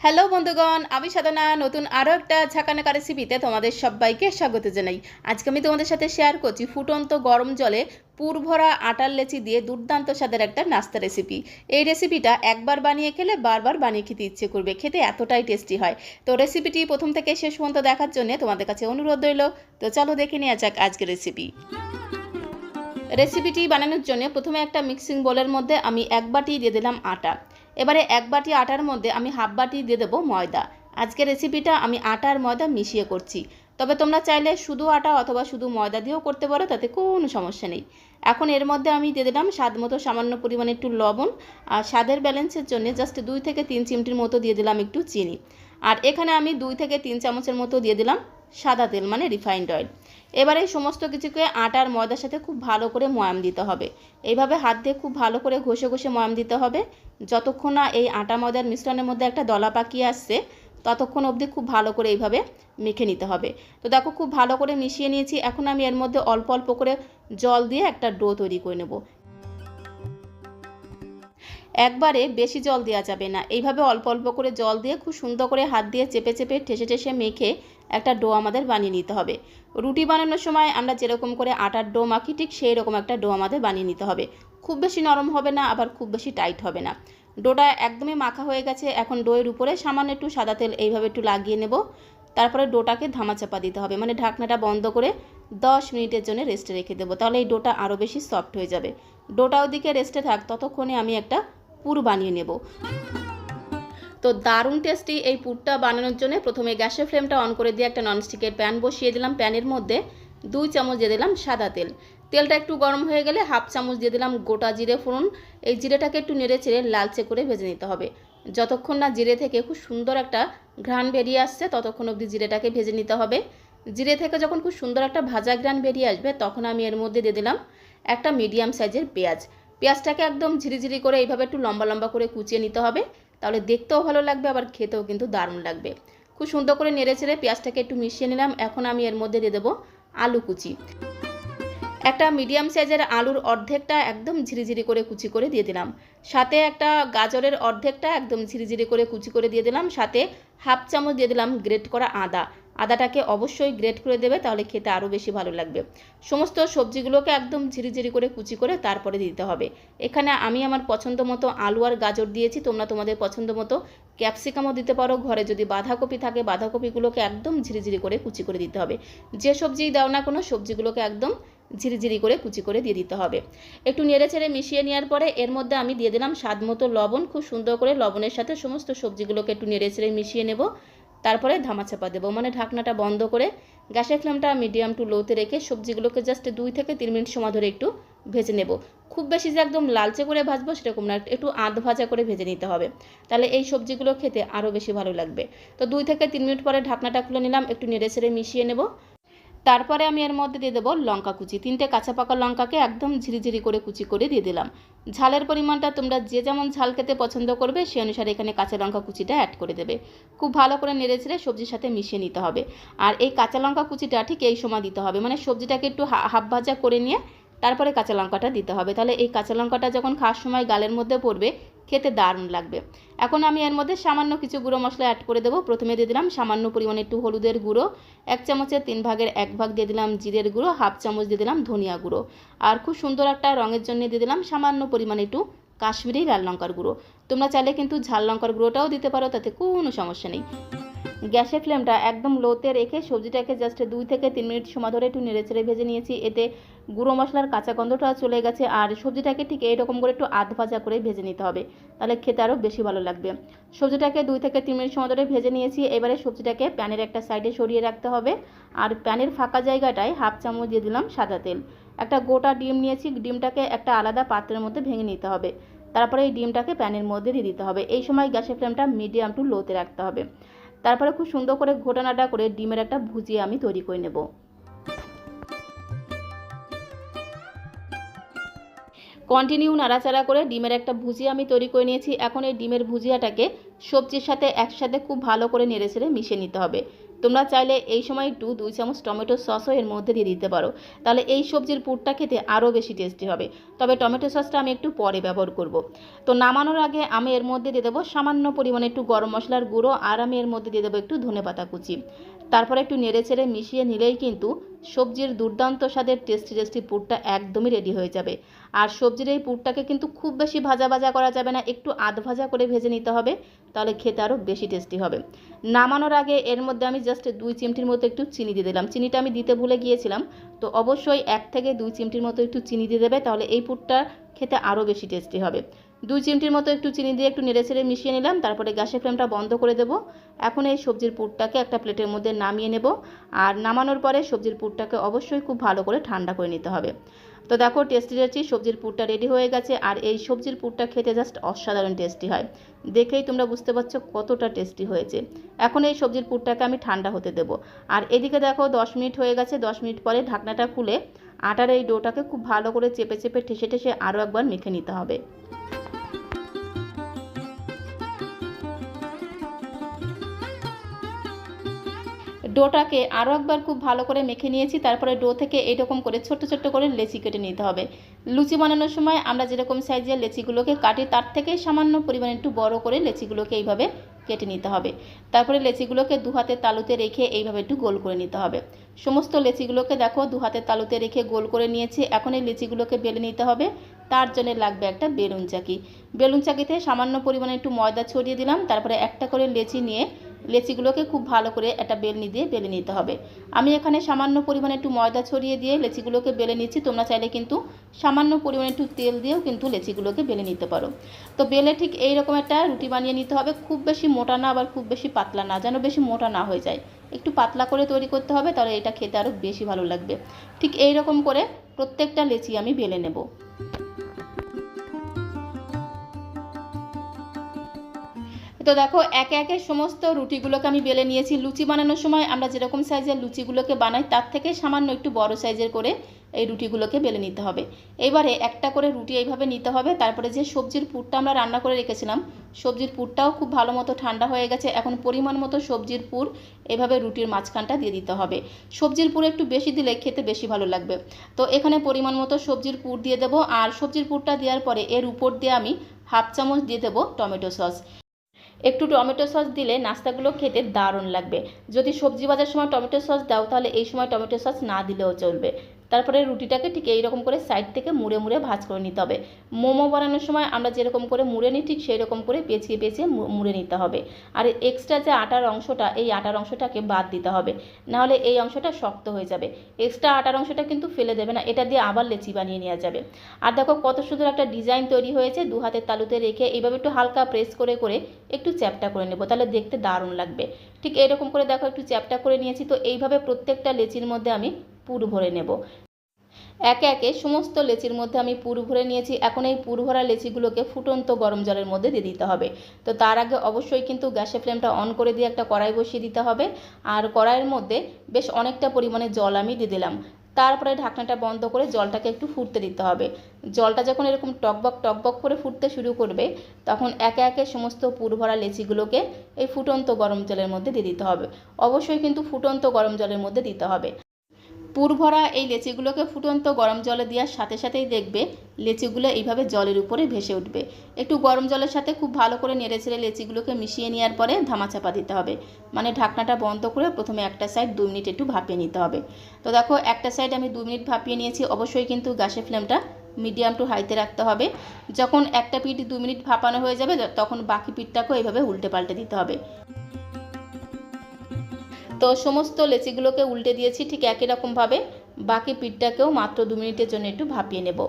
Hello বন্ধুগণ, আমি সাধনা, নতুন আরও একটা ঝাঁকানাকা রেসিপিতে তোমাদের সবাইকে স্বাগত জানাই। আজকে আমি তোমাদের সাথে শেয়ার করছি ফুটন্ত গরম জলে পুরভরা আটার লেচি দিয়ে দুর্দান্ত স্বাদের একটা নাস্তা রেসিপি এই রেসিপিটা একবার বানিয়ে খেলে বারবার বানিয়ে খেতে ইচ্ছে করবে, খেতে এতটাই টেস্টি হয়। তো রেসিপিটি প্রথম থেকে শেষ পর্যন্ত দেখার জন্য তোমাদের কাছে অনুরোধ রইল, তো চলো দেখে নেওয়া যাক আজকের রেসিপি রেসিপিটি বানানোর জন্য প্রথমে একটা মিক্সিং বোলের মধ্যে আমি এক বাটি দিয়ে দিলাম আটা। এবারে এক বাটি আটার মধ্যে আমি হাফ বাটি দিয়ে দেবো ময়দা। আজকের রেসিপিটা আমি আটা আর ময়দা মিশিয়ে করছি। তবে তোমরা চাইলে শুধু আটা অথবা শুধু ময়দা দিয়েও করতে পারো, তাতে কোনো সমস্যা নেই। এখন এর মধ্যে আমি দিয়ে দিলাম স্বাদ মতো সামান্য পরিমাণে একটু লবণ আর স্বাদের ব্যালেন্সের জন্য জাস্ট দুই থেকে তিন চিমটির মতো দিয়ে দিলাম একটু চিনি। আর এখানে আমি দুই থেকে তিন চামচের মতো দিয়ে দিলাম সাদা তেল মানে রিফাইন্ড অয়েল এবারে এই সমস্ত কিছুকে আটার ময়দার সাথে খুব ভালো করে ময়াম দিতে হবে। এইভাবে হাত দিয়ে খুব ভালো করে ঘষে ঘষে ময়াম দিতে হবে। যতক্ষণ না এই আটা ময়দার মিশ্রণের মধ্যে একটা দলা পাকিয়ে আসছে, ততক্ষণ অবধি খুব ভালো করে এইভাবে মেখে নিতে হবে। তো দেখো, খুব ভালো করে মিশিয়ে নিয়েছি। এখন আমি এর মধ্যে অল্প অল্প করে জল দিয়ে একটা ডো তৈরি করে নেব। একবারে বেশি জল দেওয়া যাবে না। এইভাবে অল্প অল্প করে জল দিয়ে খুব সুন্দর করে হাত দিয়ে চেপে চেপে ঠেসে ঠেসে মেখে একটা ডো আমাদের বানিয়ে নিতে হবে। রুটি বানানোর সময় আমরা যেরকম করে আটার ডো মাখি, ঠিক সেই রকম একটা ডো আমাদের বানিয়ে নিতে হবে। খুব বেশি নরম হবে না, আবার খুব বেশি টাইট হবে না। ডোটা একদমই মাখা হয়ে গেছে, এখন ডোয়ের উপরে সামান্য একটু সাদা তেল এইভাবে একটু লাগিয়ে নেব। তারপরে ডোটাকে ধামাচাপা দিতে হবে মানে ঢাকনাটা বন্ধ করে দশ মিনিটের জন্য রেস্টে রেখে দেবো। তাহলে এই ডোটা আরও বেশি সফট হয়ে যাবে। ডোটা ওদিকে রেস্টে থাক, ততক্ষণে আমি একটা পুর বানিয়ে নেব। তো দারুণ টেস্টি এই পুরটা বানানোর জন্য প্রথমে গ্যাসের ফ্লেমটা অন করে দিয়ে একটা ননস্টিকের প্যান বসিয়ে দিলাম। প্যানের মধ্যে দুই চামচ দিয়ে দিলাম সাদা তেল। তেলটা একটু গরম হয়ে গেলে হাফ চামচ দিয়ে দিলাম গোটা জিরে ফোড়ন। এই জিরেটাকে একটু নেড়ে চেড়ে লালচে করে ভেজে নিতে হবে। যতক্ষণ না জিরে থেকে খুব সুন্দর একটা ঘ্রাণ বেরিয়ে আসছে, ততক্ষণ অবধি জিরেটাকে ভেজে নিতে হবে। জিরে থেকে যখন খুব সুন্দর একটা ভাজা ঘ্রাণ বেরিয়ে আসবে, তখন আমি এর মধ্যে দিয়ে দিলাম একটা মিডিয়াম সাইজের পেঁয়াজ। পেঁয়াজটাকে একদম ঝিরিঝিরি করে এইভাবে একটু লম্বা লম্বা করে কুচিয়ে নিতে হবে। তাহলে দেখতেও ভালো লাগবে, আবার খেতেও কিন্তু দারুণ লাগবে। খুব সুন্দর করে নেড়ে ছেড়ে পেঁয়াজটাকে একটু মিশিয়ে নিলাম, এখন আমি এর মধ্যে দিয়ে দেবো আলু কুচি। একটা মিডিয়াম সাইজের আলুর অর্ধেকটা একদম ঝিরিঝিরি করে কুচি করে দিয়ে দিলাম। সাথে একটা গাজরের অর্ধেকটা একদম ঝিরিঝিরি করে কুচি করে দিয়ে দিলাম। সাথে হাফ চামচ দিয়ে দিলাম গ্রেট করা আদা। আদাটাকে অবশ্যই গ্রেট করে দেবে, তাহলে খেতে আরও বেশি ভালো লাগবে। সমস্ত সবজিগুলোকে একদম ঝিরিঝিরি করে কুচি করে তারপরে দিতে হবে। এখানে আমি আমার পছন্দ মতো আলু আর গাজর দিয়েছি, তোমরা তোমাদের পছন্দ মতো ক্যাপসিকামও দিতে পারো। ঘরে যদি বাঁধাকপি থাকে, বাঁধাকপিগুলোকে একদম ঝিরিঝিরি করে কুচি করে দিতে হবে। যে সবজিই দাও না কোনো, সবজিগুলোকে একদম ঝিরিঝিরি করে কুচি করে দিয়ে দিতে হবে। একটু নেড়ে ছেড়ে মিশিয়ে নেওয়ার পরে এর মধ্যে আমি দিয়ে দিলাম স্বাদ মতো লবণ। খুব সুন্দর করে লবণের সাথে সমস্ত সবজিগুলোকে একটু নেড়ে ছেড়ে মিশিয়ে নেব। তারপরে ধামাচাপা দেবো। মানে ঢাকনাটা বন্ধ করে গ্যাসের ফ্লেমটা মিডিয়াম টু লোতে রেখে সবজিগুলোকে জাস্ট দুই থেকে তিন মিনিট সময় ধরে একটু ভেজে নেব। খুব বেশি যে একদম লালচে করে ভাজবো সেরকম না, একটু আধ ভাজা করে ভেজে নিতে হবে। তাহলে এই সবজিগুলো খেতে আরও বেশি ভালো লাগবে। তো দুই থেকে তিন মিনিট পরে ঢাকনাটা খুলে নিলাম, একটু নেড়ে ছেড়ে মিশিয়ে নেব। তারপরে আমি এর মধ্যে দিয়ে দেবো লঙ্কা কুচি। তিনটে কাঁচা পাকা লঙ্কাকে একদম ঝিরিঝিরি করে কুচি করে দিয়ে দিলাম। ঝালের পরিমাণটা তোমরা যে যেমন ঝাল খেতে পছন্দ করবে সেই অনুসারে এখানে কাঁচা লঙ্কা কুচিটা অ্যাড করে দেবে। খুব ভালো করে নেড়ে ছেড়ে সবজির সাথে মিশিয়ে নিতে হবে। আর এই কাঁচা লঙ্কা কুচিটা ঠিক এই সময় দিতে হবে। মানে সবজিটাকে একটু হাফ ভাজা করে নিয়ে তারপরে কাঁচা লঙ্কাটা দিতে হবে। তাহলে এই কাঁচা লঙ্কাটা যখন খাওয়ার সময় গালের মধ্যে পড়বে খেতে দারুণ লাগবে। এখন আমি এর মধ্যে সামান্য কিছু গুঁড়ো মশলা অ্যাড করে দেবো। প্রথমে দিয়ে দিলাম সামান্য পরিমাণে একটু হলুদের গুঁড়ো, এক চামচের তিন ভাগের এক ভাগ দিয়ে দিলাম জিরের গুঁড়ো, হাফ চামচ দিয়ে দিলাম ধনিয়া গুঁড়ো। আর খুব সুন্দর একটা রঙের জন্য দিয়ে দিলাম সামান্য পরিমাণে একটু কাশ্মীরি লাল লঙ্কার গুঁড়ো। তোমরা চাইলে কিন্তু ঝাল লঙ্কার গুঁড়োটাও দিতে পারো, তাতে কোনো সমস্যা নেই। গ্যাসের ফ্লেমটা একদম লোতে রেখে সবজিটাকে জাস্ট দুই থেকে তিন মিনিট সময় ধরে একটু নেড়ে চেড়ে ভেজে নিয়েছি। এতে গুঁড়ো মশলার কাঁচা গন্ধটা চলে গেছে আর সবজিটাকে ঠিক এইরকম করে একটু আধ ভাজা করে ভেজে নিতে হবে, তাহলে খেতে আরও বেশি ভালো লাগবে। সবজিটাকে দুই থেকে তিন মিনিট সময় ধরে ভেজে নিয়েছি। এবারে সবজিটাকে প্যানের একটা সাইডে সরিয়ে রাখতে হবে। আর প্যানের ফাঁকা জায়গাটায় হাফ চামচ দিয়ে দিলাম সাদা তেল। একটা গোটা ডিম নিয়েছি, ডিমটাকে একটা আলাদা পাত্রের মধ্যে ভেঙে নিতে হবে। তারপরে এই ডিমটাকে প্যানের মধ্যে দিয়ে দিতে হবে। এই সময় গ্যাসের ফ্লেমটা মিডিয়াম টু লোতে রাখতে হবে। তারপরে খুব সুন্দর করে ঘোটানাটা করে ডিমের একটা ভুজিয়ে আমি তৈরি করে নেব। কন্টিনিউ নাড়াচাড়া করে ডিমের একটা ভুজিয়া আমি তৈরি করে নিয়েছি। এখন এই ডিমের ভুজিয়াটাকে সবজির সাথে একসাথে খুব ভালো করে নেড়ে ছেড়ে মিশিয়ে নিতে হবে। তোমরা চাইলে এই সময় একটু দুই চামচ টমেটো সসও এর মধ্যে দিয়ে দিতে পারো। তাহলে এই সবজির পুরটা খেতে আরও বেশি টেস্টি হবে। তবে টমেটো সসটা আমি একটু পরে ব্যবহার করব। তো নামানোর আগে আমি এর মধ্যে দিয়ে দেবো সামান্য পরিমাণে একটু গরম মশলার গুঁড়ো আর আমি এর মধ্যে দিয়ে দেবো একটু ধনেপাতা কুচি। তারপরে একটু নেড়ে চেড়ে মিশিয়ে নিলেই কিন্তু সবজির দুর্দান্ত স্বাদের টেস্টি টেস্টি পুরটা একদমই রেডি হয়ে যাবে। আর সবজির এই পুরটাকে কিন্তু খুব বেশি ভাজা ভাজা করা যাবে না, একটু আধ ভাজা করে ভেজে নিতে হবে, তাহলে খেতে আরও বেশি টেস্টি হবে। নামানোর আগে এর মধ্যে আমি জাস্ট দুই চিমটির মতো একটু চিনি দিয়ে দিলাম। চিনিটা আমি দিতে ভুলে গিয়েছিলাম, তো অবশ্যই এক থেকে দুই চিমটির মতো একটু চিনি দিয়ে দেবে, তাহলে এই পুরটা খেতে আরও বেশি টেস্টি হবে। দুই চিমটির মতো একটু চিনি দিয়ে একটু নেড়ে ছেড়ে মিশিয়ে নিলাম, তারপরে গ্যাসের ফ্লেমটা বন্ধ করে দেবো। এখন এই সবজির পুরটাকে একটা প্লেটের মধ্যে নামিয়ে নেব। আর নামানোর পরে সবজির পুরটাকে অবশ্যই খুব ভালো করে ঠান্ডা করে নিতে হবে। তো দেখো, টেস্টি টেস্টি সবজির পুরটা রেডি হয়ে গেছে। আর এই সবজির পুরটা খেতে জাস্ট অসাধারণ টেস্টি হয়। দেখেই তোমরা বুঝতে পারছ কতটা টেস্টি হয়েছে। এখন এই সবজির পুরটাকে আমি ঠান্ডা হতে দেবো। আর এদিকে দেখো, দশ মিনিট হয়ে গেছে। দশ মিনিট পরে ঢাকনাটা খুলে আটার এই ডোটাকে খুব ভালো করে চেপে চেপে ঠেসে ঠেসে আরও একবার মেখে নিতে হবে। ডোটাকে আরও একবার খুব ভালো করে মেখে নিয়েছি। তারপরে ডো থেকে এরকম করে ছোট্ট ছোট্ট করে লেচি কেটে নিতে হবে। লুচি বানানোর সময় আমরা যেরকম সাইজের লেচিগুলোকে কাটি, তার থেকে সামান্য পরিমাণে একটু বড় করে লেচিগুলোকে এইভাবে কেটে নিতে হবে। তারপরে লেচিগুলোকে দু হাতের তালুতে রেখে এইভাবে একটু গোল করে নিতে হবে। সমস্ত লেচিগুলোকে দেখো দু হাতের তালুতে রেখে গোল করে নিয়েছি। এখন এই লেচিগুলোকে বেলে নিতে হবে। তার জন্য লাগবে একটা বেলুন চাকি। বেলুন চাকিতে সামান্য পরিমাণে একটু ময়দা ছড়িয়ে দিলাম। তারপরে একটা করে লেচি নিয়ে লেচিগুলোকে খুব ভালো করে একটা বেলনি দিয়ে বেলে নিতে হবে। আমি এখানে সামান্য পরিমাণে একটু ময়দা ছড়িয়ে দিয়ে লেচিগুলোকে বেলে নিচ্ছি। তোমরা চাইলে কিন্তু সামান্য পরিমাণে একটু তেল দিয়েও কিন্তু লেচিগুলোকে বেলে নিতে পারো। তো বেলে ঠিক এই রকম একটা রুটি বানিয়ে নিতে হবে। খুব বেশি মোটা না, আবার খুব বেশি পাতলা না, যেন বেশি মোটা না হয়ে যায়। একটু পাতলা করে তৈরি করতে হবে, তাহলে এটা খেতে আরও বেশি ভালো লাগবে। ঠিক এই রকম করে প্রত্যেকটা লেচি আমি বেলে নেব। তো দেখো, একে একে সমস্ত রুটিগুলোকে আমি বেলে নিয়েছি। লুচি বানানোর সময় আমরা যেরকম সাইজের লুচিগুলোকে বানাই, তার থেকে সামান্য একটু বড় সাইজের করে এই রুটিগুলোকে বেলে নিতে হবে। এবারে একটা করে রুটি এইভাবে নিতে হবে, তারপরে যে সবজির পুরটা আমরা রান্না করে রেখেছিলাম, সবজির পুরটাও খুব ভালো মতো ঠান্ডা হয়ে গেছে। এখন পরিমাণ মতো সবজির পুর এভাবে রুটির মাঝখানটা দিয়ে দিতে হবে। সবজির পুর একটু বেশি দিলে খেতে বেশি ভালো লাগবে। তো এখানে পরিমাণ মতো সবজির পুর দিয়ে দেবো, আর সবজির পুরটা দেওয়ার পরে এর উপর দিয়ে আমি হাফ চামচ দিয়ে দেবো টমেটো সস। একটু টমেটো সস দিলে নাস্তাগুলো খেতে দারুণ লাগবে। যদি সবজি ভাজার সময় টমেটো সস দাও, তাহলে এই সময় টমেটো সস না দিলেও চলবে। তারপরে রুটিটাকে ঠিক এইরকম করে সাইড থেকে মুড়ে মুড়ে ভাজ করে নিতে হবে। মোমো বানানোর সময় আমরা যেরকম করে মুড়ে নিই, ঠিক সেই রকম করে পেঁচিয়ে পেঁচিয়ে মুড়ে নিতে হবে। আর এক্সট্রা যে আটার অংশটা, এই আটার অংশটাকে বাদ দিতে হবে। নাহলে এই অংশটা শক্ত হয়ে যাবে। এক্সট্রা আটার অংশটা কিন্তু ফেলে দেবে না, এটা দিয়ে আবার লেচি বানিয়ে নেওয়া যাবে। আর দেখো কত সুন্দর একটা ডিজাইন তৈরি হয়েছে, দু হাতের তালুতে রেখে এইভাবে একটু হালকা প্রেস করে করে একটু চ্যাপটা করে নেব, তাহলে দেখতে দারুণ লাগবে। ঠিক এরকম করে দেখো একটু চ্যাপটা করে নিয়েছি, তো এইভাবে প্রত্যেকটা লেচির মধ্যে আমি পুর ভরে নেব। একে একে সমস্ত লেচির মধ্যে আমি পুর ভরে নিয়েছি। এখন এই পুর ভরা লেচিগুলোকে ফুটন্ত গরম জলের মধ্যে দিয়ে দিতে হবে। তো তার আগে অবশ্যই কিন্তু গ্যাসের ফ্লেমটা অন করে দিয়ে একটা কড়াই বসিয়ে দিতে হবে। আর কড়াইয়ের মধ্যে বেশ অনেকটা পরিমাণে জল আমি দিয়ে দিলাম। তারপরে ঢাকনাটা বন্ধ করে জলটাকে একটু ফুটতে দিতে হবে। জলটা যখন এরকম টকবক টকবক করে ফুটতে শুরু করবে, তখন একে একে সমস্ত পুর ভরা লেচিগুলোকে এই ফুটন্ত গরম জলের মধ্যে দিয়ে দিতে হবে। অবশ্যই কিন্তু ফুটন্ত গরম জলের মধ্যে দিতে হবে। পুর ভরা এই লেচিগুলোকে ফুটন্ত গরম জলে দেওয়ার সাথে সাথেই দেখবে লেচিগুলো এইভাবে জলের উপরে ভেসে উঠবে। একটু গরম জলের সাথে খুব ভালো করে নেড়ে ছেড়ে লেচিগুলোকে মিশিয়ে নেওয়ার পরে ধামাচাপা দিতে হবে। মানে ঢাকনাটা বন্ধ করে প্রথমে একটা সাইড দু মিনিট একটু ভাপিয়ে নিতে হবে। তো দেখো, একটা সাইড আমি দু মিনিট ভাপিয়ে নিয়েছি, অবশ্যই কিন্তু গ্যাসের ফ্লেমটা মিডিয়াম টু হাইতে রাখতে হবে। যখন একটা পিঠ দু মিনিট ভাপানো হয়ে যাবে, তখন বাকি পিঠটাকেও এইভাবে উল্টে পাল্টে দিতে হবে। তো সমস্ত লেচিগুলোকে উল্টে দিয়েছি ঠিক একই রকমভাবে। বাকি পিঠটাকেও মাত্র দু মিনিটের জন্য একটু ভাপিয়ে নেব।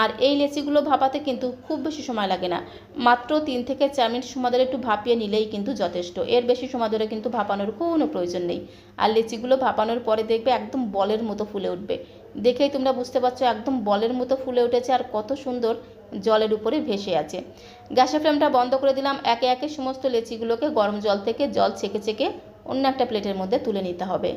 আর এই লেচিগুলো ভাপাতে কিন্তু খুব বেশি সময় লাগে না। মাত্র তিন থেকে চার মিনিট সময় ধরে একটু ভাপিয়ে নিলেই কিন্তু যথেষ্ট। এর বেশি সময় ধরে কিন্তু ভাপানোর কোনো প্রয়োজন নেই। আর লেচিগুলো ভাপানোর পরে দেখবে একদম বলের মতো ফুলে উঠবে। দেখেই তোমরা বুঝতে পারছ একদম বলের মতো ফুলে উঠেছে আর কত সুন্দর জলের উপরে ভেসে আছে। গ্যাসের ফ্লেমটা বন্ধ করে দিলাম। একে একে সমস্ত লেচিগুলোকে গরম জল থেকে জল ছেঁকে ছেঁকে অন্য একটা প্লেটের মধ্যে তুলে নিতে হবে।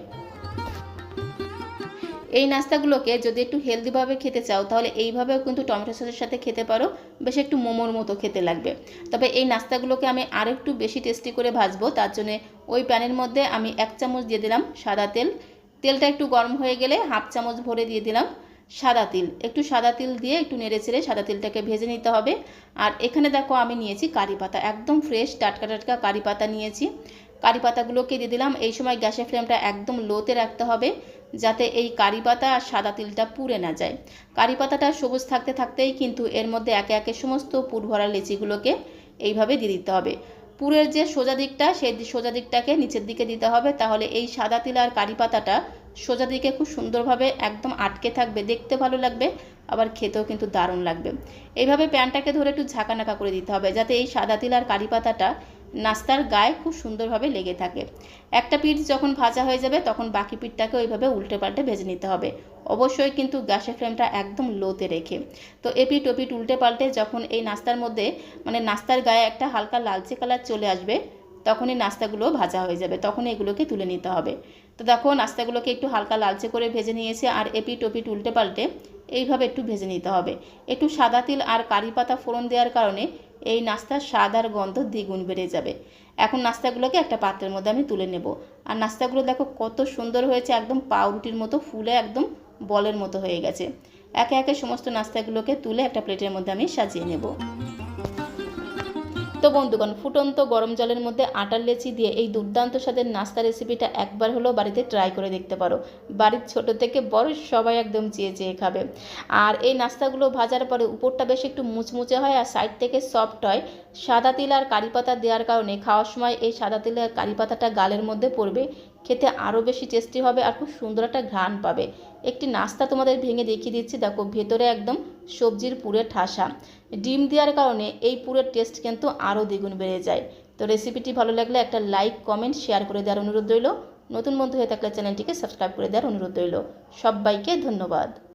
এই নাস্তাগুলোকে যদি একটু হেলদিভাবে খেতে চাও, তাহলে এইভাবেও কিন্তু টমেটো সসের সাথে খেতে পারো। বেশ একটু মোমোর মতো খেতে লাগবে। তবে এই নাস্তাগুলোকে আমি আর একটু বেশি টেস্টি করে ভাজবো। তার জন্য ওই প্যানের মধ্যে আমি এক চামচ দিয়ে দিলাম সাদা তেল। তেলটা একটু গরম হয়ে গেলে হাফ চামচ ভরে দিয়ে দিলাম সাদা তিল। একটু সাদা তিল দিয়ে একটু নেড়ে চেড়ে সাদা তিলটাকে ভেজে নিতে হবে। আর এখানে দেখো আমি নিয়েছি কারি পাতা। একদম ফ্রেশ টাটকা টাটকা কারি পাতা নিয়েছি। কারি পাতাগুলোকে দিয়ে দিলাম। এই সময় গ্যাসের ফ্লেমটা একদম লোতে রাখতে হবে, যাতে এই কারি পাতা আর সাদা তিলটা পুড়ে না যায়। কারি পাতাটা সবুজ থাকতে থাকতেই কিন্তু এর মধ্যে একে একে সমস্ত পুর ভরা লেচিগুলোকে এইভাবে দিয়ে দিতে হবে। পুরের যে সোজা দিকটা, সেই সোজা দিকটাকে নিচের দিকে দিতে হবে। তাহলে এই সাদা তিল আর কারি পাতাটা সোজা দিকে খুব সুন্দরভাবে একদম আটকে থাকবে, দেখতে ভালো লাগবে, আবার খেতেও কিন্তু দারুণ লাগবে। এইভাবে প্যানটাকে ধরে একটু ঝাঁকানাকা করে দিতে হবে, যাতে এই সাদা তিল আর কারি পাতাটা নাস্তার গায়ে খুব সুন্দরভাবে লেগে থাকে। একটা পিঠ যখন ভাজা হয়ে যাবে, তখন বাকি পিঠটাকে ওইভাবে উল্টে পাল্টে ভেজে নিতে হবে। অবশ্যই কিন্তু গ্যাসের ফ্লেমটা একদম লোতে রেখে। তো এপিট ওপিট উল্টে পাল্টে যখন এই নাস্তার মধ্যে মানে নাস্তার গায়ে একটা হালকা লালচে কালার চলে আসবে, তখনই নাস্তাগুলো ভাজা হয়ে যাবে, তখনই এগুলোকে তুলে নিতে হবে। তো দেখো, নাস্তাগুলোকে একটু হালকা লালচে করে ভেজে নিয়েছে আর এপিট ওপিট উল্টে পাল্টে এইভাবে একটু ভেজে নিতে হবে। একটু সাদা তিল আর কারি পাতা ফোড়ন দেওয়ার কারণে এই নাস্তার স্বাদ আর গন্ধ দ্বিগুণ বেড়ে যাবে। এখন নাস্তাগুলোকে একটা পাত্রের মধ্যে আমি তুলে নেব। আর নাস্তাগুলো দেখো কত সুন্দর হয়েছে, একদম পাউরুটির মতো ফুলে একদম বলের মতো হয়ে গেছে। একে একে সমস্ত নাস্তাগুলোকে তুলে একটা প্লেটের মধ্যে আমি সাজিয়ে নেব। তো বন্ধুগণ, ফুটন্ত গরম জলের মধ্যে আটার লেচি দিয়ে এই দুর্দান্ত স্বাদের নাস্তা রেসিপিটা একবার হলেও বাড়িতে ট্রাই করে দেখতে পারো। বাড়ির ছোট থেকে বড় সবাই একদম চেয়ে চেয়ে খাবে। আর এই নাস্তাগুলো ভাজার পরে উপরটা বেশ একটু মুচমুচে হয় আর সাইড থেকে সফট হয়। সাদা তিল আর কারি পাতা দেওয়ার কারণে খাওয়ার সময় এই সাদা তিল আর কারি পাতাটা গালের মধ্যে পড়বে। খেতে আরও বেশি টেস্টি হবে আর খুব সুন্দর একটা ঘ্রাণ পাবে। একটি নাস্তা তোমাদের ভেঙে দেখিয়ে দিচ্ছি। দেখো, ভেতরে একদম সবজির পুরের ঠাসা। ডিম দেওয়ার কারণে এই পুরের টেস্ট কিন্তু আরও দ্বিগুণ বেড়ে যায়। তো রেসিপিটি ভালো লাগলে একটা লাইক কমেন্ট শেয়ার করে দেওয়ার অনুরোধ রইল। নতুন বন্ধু হয়ে থাকলে চ্যানেলটিকে সাবস্ক্রাইব করে দেওয়ার অনুরোধ রইল। সবাইকে ধন্যবাদ।